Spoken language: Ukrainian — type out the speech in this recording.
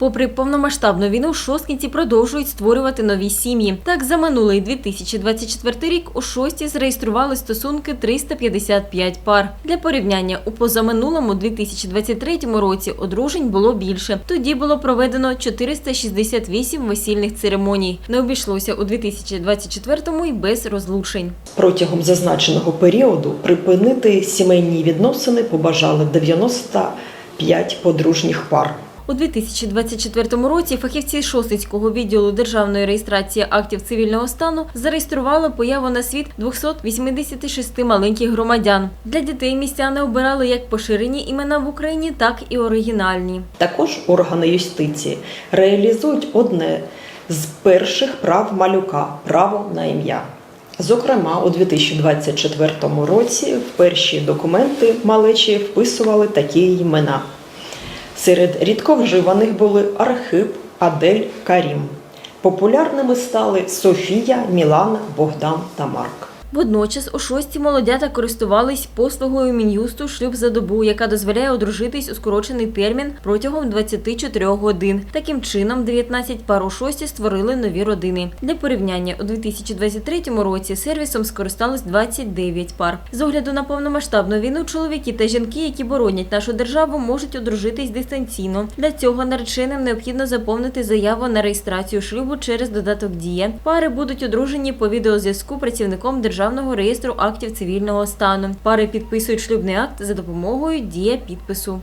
Попри повномасштабну війну, шосткінці продовжують створювати нові сім'ї. Так, за минулий 2024 рік у шості зареєстрували стосунки 355 пар. Для порівняння, у позаминулому 2023 році одружень було більше. Тоді було проведено 468 весільних церемоній. Не обійшлося у 2024 й без розлучень. Протягом зазначеного періоду припинити сімейні відносини побажали 95 подружніх пар. У 2024 році фахівці Шосницького відділу державної реєстрації актів цивільного стану зареєстрували появу на світ 286 маленьких громадян. Для дітей містяни обирали як поширені імена в Україні, так і оригінальні. Також органи юстиції реалізують одне з перших прав малюка право на ім'я. Зокрема, у 2024 році перші документи малечі вписували такі імена. Серед рідко вживаних були Архип, Адель, Карім. Популярними стали Софія, Мілана, Богдан та Марк. Водночас у шості молодята користувались послугою мін'юсту шлюб за добу, яка дозволяє одружитись у скорочений термін протягом 24 годин. Таким чином, 19 пар у шості створили нові родини. Для порівняння у 2023 році сервісом скористалось 29 пар. З огляду на повномасштабну війну чоловіки та жінки, які боронять нашу державу, можуть одружитись дистанційно. Для цього нареченим необхідно заповнити заяву на реєстрацію шлюбу через додаток Дія. Пари будуть одружені по відеозв'язку працівником Державного реєстру актів цивільного стану. Пари підписують шлюбний акт за допомогою дія підпису.